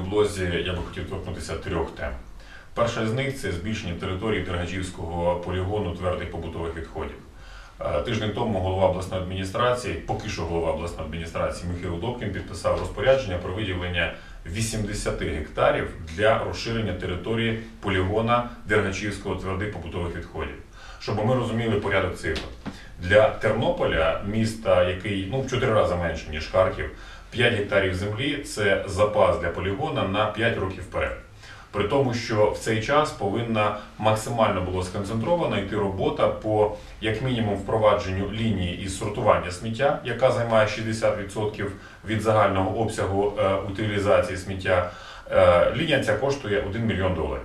блозі я би хотів торкнутися трьох тем. Перша з них це збільшення території Дергачівського полігону твердих побутових відходів. Е, Тиждень тому голова обласної адміністрації, поки що голова обласної адміністрації Михайло Добкін підписав розпорядження про виділення 80 гектарів для розширення території полігона Дергачівського твердих побутових відходів. Щоб ми розуміли порядок цифр. Для Тернополя, міста, який ну в 4 рази менше ніж Харків, 5 гектарів землі це запас для полігона на 5 років вперед. При тому, що в цей час повинна максимально було сконцентрована йти робота по як мінімум впровадженню лінії із сортування сміття, яка займає 60% від загального обсягу е, утилізації сміття. Е, лінія ця коштує 1 мільйон доларів.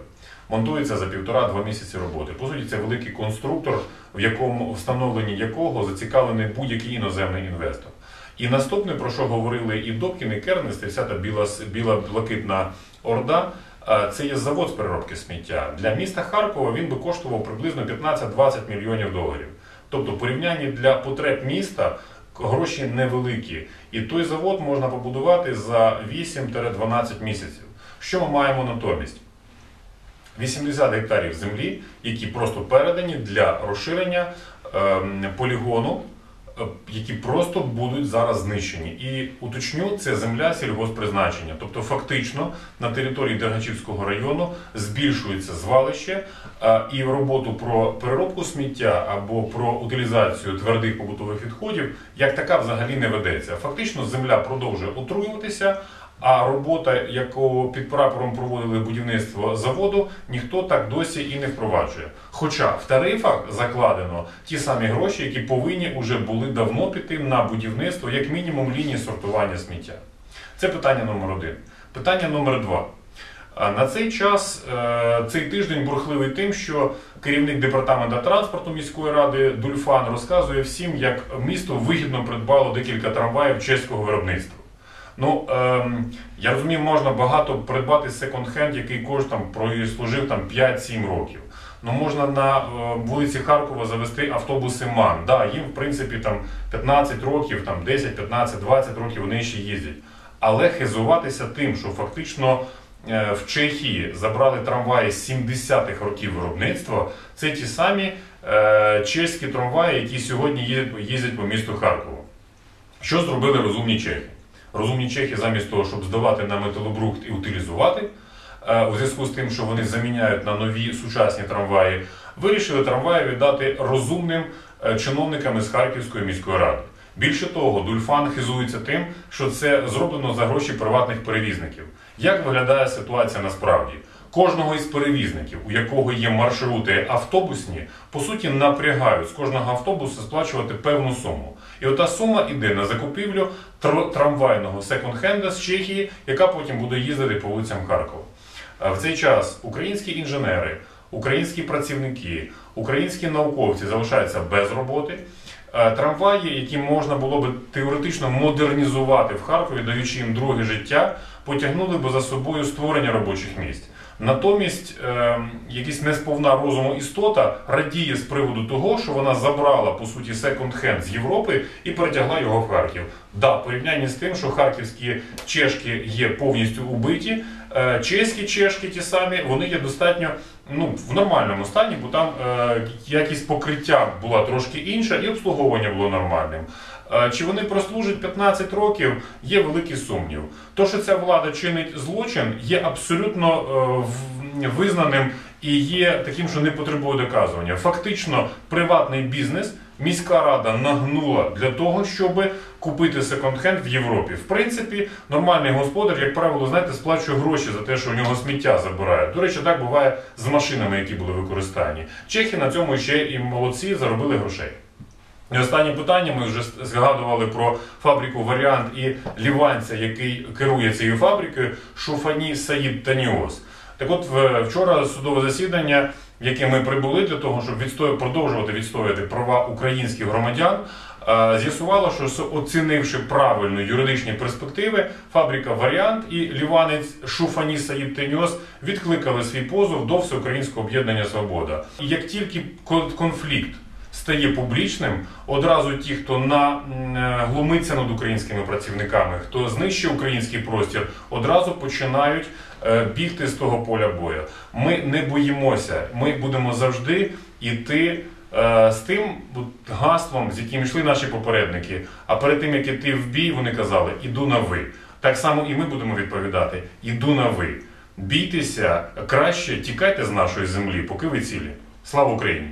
Монтується за півтора-два місяці роботи. По суті, це великий конструктор, в якому встановленні якого зацікавлений будь-який іноземний інвестор. І наступне, про що говорили і Добкін, і Кернес, і вся та біла, біла блакитна орда. Це є завод з переробки сміття. Для міста Харкова він би коштував приблизно 15-20 мільйонів доларів. Тобто, в порівнянні для потреб міста гроші невеликі. І той завод можна побудувати за 8-12 місяців. Що ми маємо натомість? 80 гектарів землі, які просто передані для розширення ем, полігону, які просто будуть зараз знищені. І уточню, це земля сільгоспризначення. Тобто, фактично на території Дергачівського району збільшується звалище, е, і роботу про переробку сміття або про утилізацію твердих побутових відходів як така взагалі не ведеться. Фактично, земля продовжує отруюватися. А робота, яку під прапором проводили будівництво заводу, ніхто так досі і не впроваджує. Хоча в тарифах закладено ті самі гроші, які повинні вже були давно піти на будівництво, як мінімум лінії сортування сміття. Це питання номер один. Питання номер два. На цей час е, цей тиждень бурхливий тим, що керівник департаменту транспорту міської ради Дульфан розказує всім, як місто вигідно придбало декілька трамваїв чеського виробництва. Ну ем, я розумію, можна багато придбати секонд-хенд, який коштом прослужив там 5-7 років. Ну можна на е, вулиці Харкова завести автобуси МАН. Да, їм в принципі там 15 років, там 10, 15, 20 років вони ще їздять. Але хизуватися тим, що фактично е, в Чехії забрали трамваї з 70-х років виробництва, це ті самі е, чеські трамваї, які сьогодні їздять по місту Харкову. Що зробили розумні чехи? Розумні чехи, замість того, щоб здавати на металобрухт і утилізувати, е, у зв'язку з тим, що вони заміняють на нові сучасні трамваї, вирішили трамваї віддати розумним е, чиновникам із Харківської міської ради. Більше того, Дульфан хизується тим, що це зроблено за гроші приватних перевізників. Як виглядає ситуація насправді? Кожного із перевізників, у якого є маршрути автобусні, по суті напрягають з кожного автобуса сплачувати певну суму. І ота сума йде на закупівлю трамвайного секонд-хенда з Чехії, яка потім буде їздити по вулицям Харкова. В цей час українські інженери, українські працівники, українські науковці залишаються без роботи. Трамваї, які можна було би теоретично модернізувати в Харкові, даючи їм друге життя, потягнули би за собою створення робочих місць. Натомість е, якась несповна розуму істота радіє з приводу того, що вона забрала по суті секонд-хенд з Європи і перетягла його в Харків. Да, порівняння з тим, що харківські чешки є повністю убиті, чеські чешки ті самі, вони є достатньо ну, в нормальному стані, бо там е, якість покриття була трошки інша, і обслуговування було нормальним. Е, Чи вони прослужать 15 років, є великий сумнів. То, що ця влада чинить злочин, є абсолютно е, визнаним і є таким, що не потребує доказування. Фактично, приватний бізнес міська рада нагнула для того, щоб купити секонд-хенд в Європі. В принципі, нормальний господар, як правило, знаєте, сплачує гроші за те, що у нього сміття забирають. До речі, так буває з машинами, які були використані. Чехи на цьому ще і молодці заробили грошей. І останнє питання ми вже згадували про фабрику Варіант і ліванця, який керує цією фабрикою, Шуфані Саїд Таніос. Так от вчора судове засідання, в яке ми прибули для того, щоб відстоя- продовжувати відстоювати права українських громадян, е, з'ясувало, що оцінивши правильно юридичні перспективи, фабрика Варіант і ліванець Шуфані Саїд Теньос відкликали свій позов до Всеукраїнського об'єднання Свобода. І як тільки кон- конфлікт стає публічним, одразу ті, хто на е, глумиться над українськими працівниками, хто знищує український простір, одразу починають е, бігти з того поля бою. Ми не боїмося, ми будемо завжди йти. е, З тим гаслом, з яким йшли наші попередники, а перед тим як іти в бій, вони казали іду на ви. Так само і ми будемо відповідати: іду на ви. Бійтеся краще, тікайте з нашої землі, поки ви цілі. Слава Україні!